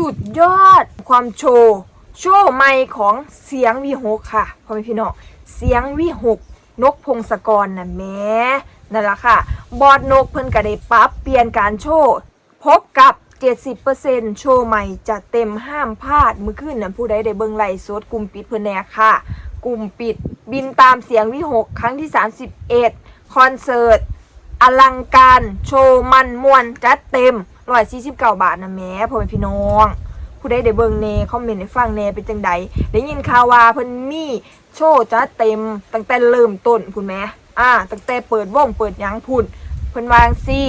สุดยอดความโชว์โชว์ใหม่ของเสียงวีหกค่ะพ่อแม่พี่น้องเสียงวีหกนกพงศกรน่ะแม่นั่นละค่ะ บอดนกเพิ่นก็ได้ปรับเปลี่ยนการโชว์พบกับ 70%โชว์ใหม่จะเต็มห้ามพลาดมือขึ้นนะผู้ใดได้เบิ่งไลฟ์สดกลุ่มปิดเพิ่นแน่ค่ะ กลุ่มปิดบินตามเสียงวิหกครั้งที่ 31 คอนเสิร์ต อลังการ โชว์มันมวนจัดเต็ม 149บเก้าบาทนะแม่พ่อแม่พี่น้องผู้ใดได้เบิ่งเน่คอมเมนต์ให้ฟังเน่เป็นจังใดได้ยินข่าวว่าเพิ่นมีโชว์จัดเต็มตั้งแต่เริ่มต้นพุ่นแหมอ่าตั้งแต่เปิดวงเปิดหยังพุ่นเพิ่นวางซี่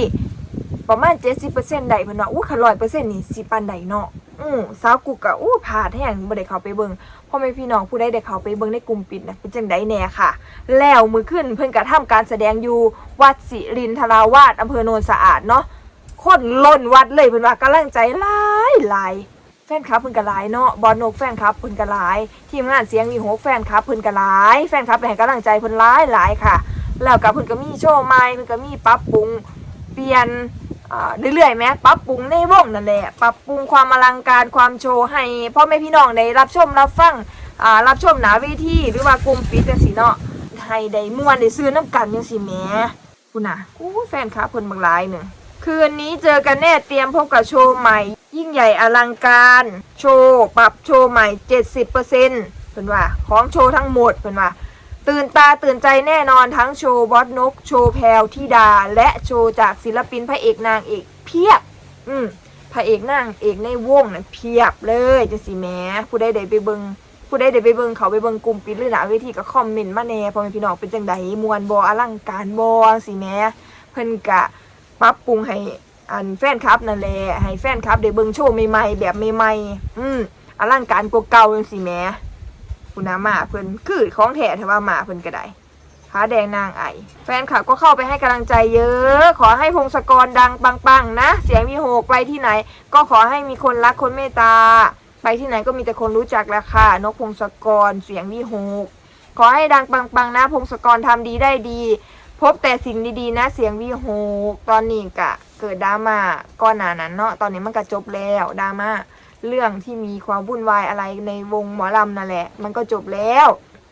ประมาณ70%ได้เพิ่นว่าอู้คัน100%นี่สิปานใดเนาะอือสาวกุกก็อู้พลาดแฮงบ่ได้เข้าไปเบิ่งพ่อแม่พี่น้องผู้ใดได้เข้าไปเบิ่งในกลุ่มปิดนะเป็นจังใดแน่ค่ะ แล้วมือขึ้นเพิ่นก็ทำการแสดงอยู่วัดสิรินทราวาสอำเภอโนนสะอาดเนาะ คนล้นวัดเลยเพิ่นว่ากำลังใจหลายหลายแฟนคลับเพิ่นก็หลายเนาะบอลนกแฟนคลับเพิ่นก็หลายทีมงานเสียงมีโหกแฟนคลับเพิ่นก็หลายแฟนคลับไปให้กำลังใจเพิ่นหลายหลายค่ะ แล้วก็เพิ่นก็มีโชว์ใหม่เพิ่นก็มีปรับปรุงเปลี่ยนอ่าเรื่อยๆแม้ปรับปรุงในวงนั่นแหละปรับปรุงความอลังการความโชว์ให้พ่อแม่พี่น้องได้รับชมรับฟังอ่ารับชมหนาเวทีหรือว่ากลุ่มปิดจังซี่เนาะให้ได้ม่วนได้ซื้อน้ำกันจังซี่แหมคุณน่ะอู้แฟนคลับเพิ่นบางหลายหนึง คืนนี้เจอกันแน่เตรียมพบกับโชว์ใหม่ ยิ่งใหญ่อลังการ โชว์ปรับโชว์ใหม่ 70%เป็นว่า ของโชว์ทั้งหมดเป็นว่า ตื่นตาตื่นใจแน่นอนทั้งโชว์บอสนก โชว์แพรวธิดา และโชว์จากศิลปินพระเอกนางเอกเพียบ อืมพระเอกนางเอกในวงนั้นเพียบเลยจะสิแม้ผู้ใดได้ไปเบิงผู้ใดได้ไปเบิงเขาไปเบิงกลุ่มปิดหรือหนาเวทีก็คอมเมนต์มาแน่พ่อแม่พี่น้องเป็นจังใดมวนบออลังการบอสิแม้เพิ่นกะ ปรับปรุงให้อันแฟนคลับนั่นแหละให้แฟนคลับได้เบิ่งโชว์ใหม่ๆแบบใหม่ๆอืมอลังการกว่าเก่าจังซี่แหมคุณนาหมาเพิ่นคือของแท้แต่ว่าหมาเพิ่นก็ได้ขาแดงนางไอแฟนคลับก็เข้าไปให้กำลังใจเยอะ ขอให้พงศกรดังปังๆนะ เสียงมีโหกไปที่ไหน ก็ขอให้มีคนรักคนเมตตา ไปที่ไหนก็มีแต่คนรู้จักแหละค่ะนกพงศกรเสียงมีโหกขอให้ดังปังๆนะ พงศกรทำดีได้ดี พบแต่สิ่งดีๆนะเสียงวีโฮกตอนนี้กะเกิดดราม่าก่อนหน้านั้นเนาะตอนนี้มันก็จบแล้วดราม่าเรื่องที่มีความวุ่นวายอะไรในวงหมอลำนั่นแหละ มันก็จบแล้ว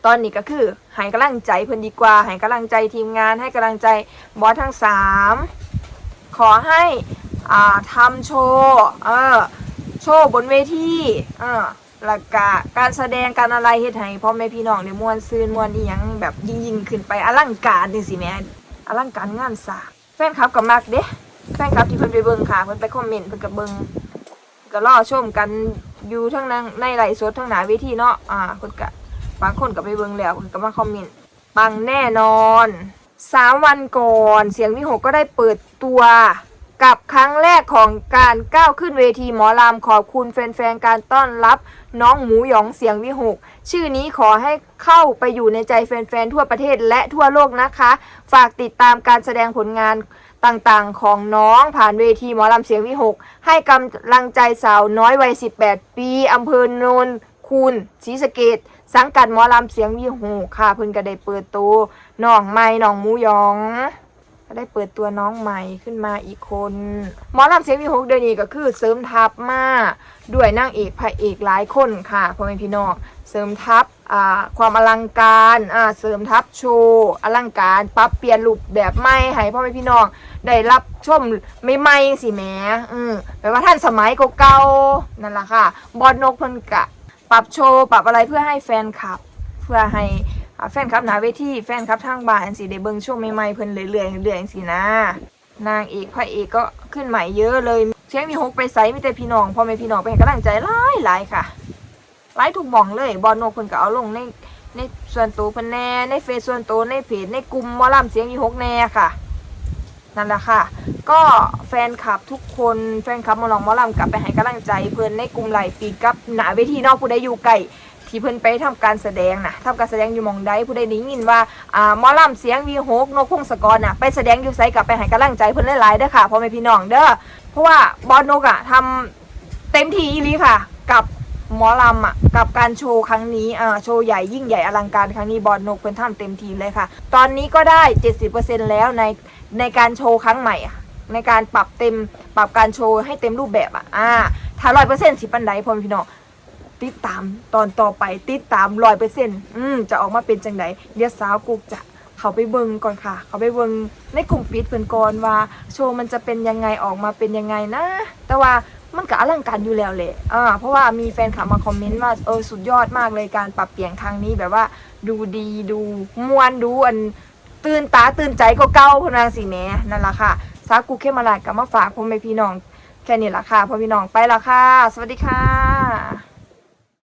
ตอนนี้ก็คือให้กำลังใจเพิ่นดีกว่าให้กำลังใจทีมงานให้กำลังใจบอสทั้งสามขอให้อ่าทำโชว์เออโชว์บนเวทีเออ แล้วก็การแสดงการอะไรเฮ็ดให้พ่อแม่พี่น้องได้ม่วนซื่นม่วนอีหยังแบบยิ่งๆขึ้นไปอลังการจังซี่แหมอลังการงานสาแฟนคลับก็มักเด้แฟนคลับที่เพิ่นไปเบิ่งค่ะเพิ่นไปคอมเมนต์เพิ่นก็เบิ่งก็รอชมกันอยู่ทั้งในในไลฟ์สดทั้งหน้าเวทีเนาะอ่าเพิ่นก็บางคนก็ไปเบิ่งแล้วเพิ่นก็มาคอมเมนต์ปังแน่นอนสามวันก่อน เสียงวิหกก็ได้เปิดตัว กับครั้งแรกของการก้าวขึ้นเวทีหมอลำขอบคุณแฟนๆ การต้อนรับน้องหมูหยองเสียงวิหก ชื่อนี้ขอให้เข้าไปอยู่ในใจแฟนๆ ทั่วประเทศและทั่วโลกนะคะ ฝากติดตามการแสดงผลงานต่างๆ ของน้องผ่านเวทีหมอลำเสียงวิหก ให้กำลังใจสาวน้อยวัย 18 ปีอำเภอโนนคูนศรีสะเกดสังกัดหมอลำเสียงวิหกค่ะเพิ่นก็ได้เปิดตัวน้องใหม่น้องหมูหยอง ก็ได้เปิดตัวน้องใหม่ขึ้นมาอีกคนหมอลำเสียงวิหกเดือนนี้ก็คือเสริมทัพมาด้วยนางเอกพระเอกหลายคนค่ะพ่อแม่พี่น้องเสริมทัพความอลังการเสริมทัพโชว์อลังการปรับเปลี่ยนรูปแบบใหม่ให้พ่อแม่พี่น้องได้รับชมใหม่ๆสิแหมอืมแปลว่าท่านสมัยเก่าๆนั่นแหละค่ะ บอดนกเพิ่นกะ ปรับโชว์ปรับอะไรเพื่อให้แฟนคลับ เพื่อให้ แฟนคลับหนาเวทีแฟนคลับทางบ้านสิได้เบิ่งช่วงใหม่ๆเพิ่นเรื่อยๆเรื่อยๆสินะ นางเอกพระเอกก็ขึ้นใหม่เยอะเลยเชียงมีฮกไปไซมีแต่พี่น้องพ่อแม่พี่น้องไปให้กำลังใจหลายหลายค่ะหลายถูกบ่องเลยบอลโนกเพิ่นก็เอาลงในในส่วนตัวเพิ่นแน่ในเฟซส่วนตัวในเพจในกลุ่มมอลำเสียงมีฮกแน่ค่ะนั่นแหละค่ะ ก็แฟนคลับทุกคนแฟนคลับมอลองมอลำกลับไปให้กำลังใจเพิ่นในกลุ่มไหลปีกับหนาเวทีนอกผู้ใดอยู่ไกล ที่เพิ่นไปทำการแสดงนะทำการแสดงอยู่มองใดผู้ใดได้ยินว่าอ่ามอลำเสียงวีโฮกนกพงศกรน่ะไปแสดงอยู่ไสกลับไปให้กำลังใจเพิ่นหลายๆเด้อค่ะพ่อแม่พี่น้องเด้อเพราะว่าบอนกอะทำเต็มที่อีลีค่ะ กับหมอลำอะกับการโชว์ครั้งนี้อ่าโชว์ใหญ่ยิ่งใหญ่อลังการครั้งนี้บอสนกเพิ่นทำเต็มทีเลยค่ะ ตอนนี้ก็ได้ 70%แล้วในในการโชว์ครั้งใหม่อะในการปรับเต็มปรับการโชว์ให้เต็มรูปแบบอะอ่าถ้าร้อยเปอร์เซ็นต์สิปันใดพ่อม่พี่น้อง ติดตามตอนต่อไปติดตามร้อยเปอร์เซ็นต์อืมจะออกมาเป็นจังไดเดี๋ยวสาวกุกจะเขาไปเบิงก่อนค่ะ เขาไปเบิงในกลุ่มปิดเพิ่นก่อนว่า โชว์มันจะเป็นยังไงออกมาเป็นยังไงนะ แต่ว่ามันก็อลังการอยู่แล้วแหละอ่าเพราะว่ามีแฟนคลับมาคอมเมนต์ว่าเออสุดยอดมากเลยการปรับเปลี่ยนครั้งนี้แบบว่า ดูดีดูม่วนดูอันตื่นตาตื่นใจก็เก้าพนางสีแม่นั่นแหละค่ะสากูเข้มมาลาดกับมาฝากพ่อแม่พี่น้องแค่นี้ละค่ะพ่อพี่น้องไปละค่ะ สวัสดีค่ะ